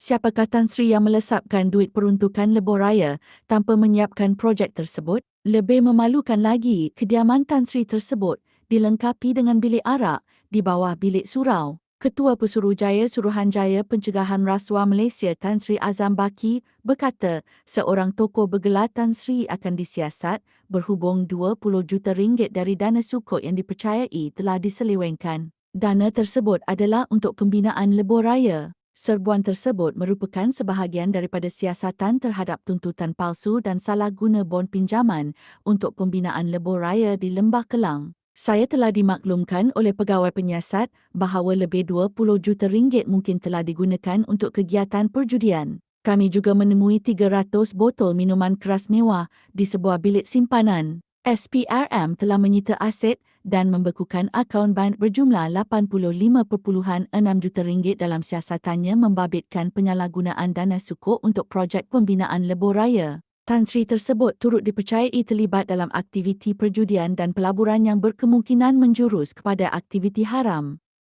Siapakah Tan Sri yang melesapkan duit peruntukan lebuh raya tanpa menyiapkan projek tersebut? Lebih memalukan lagi, kediaman Tan Sri tersebut dilengkapi dengan bilik arak di bawah bilik surau. Ketua Pesuruhjaya Suruhanjaya Pencegahan Rasuah Malaysia Tan Sri Azam Baki berkata seorang tokoh bergelar Tan Sri akan disiasat berhubung 20 juta ringgit dari dana sukuk yang dipercayai telah diselewengkan. Dana tersebut adalah untuk pembinaan lebuh raya. Serbuan tersebut merupakan sebahagian daripada siasatan terhadap tuntutan palsu dan salah guna bon pinjaman untuk pembinaan lebuh raya di Lembah Kelang. Saya telah dimaklumkan oleh pegawai penyiasat bahawa lebih 20 juta ringgit mungkin telah digunakan untuk kegiatan perjudian. Kami juga menemui 300 botol minuman keras mewah di sebuah bilik simpanan. SPRM telah menyita aset dan membekukan akaun bank berjumlah 85.6 juta ringgit dalam siasatannya membabitkan penyalahgunaan dana sukuk untuk projek pembinaan lebuh raya. Tan Sri tersebut turut dipercayai terlibat dalam aktiviti perjudian dan pelaburan yang berkemungkinan menjurus kepada aktiviti haram.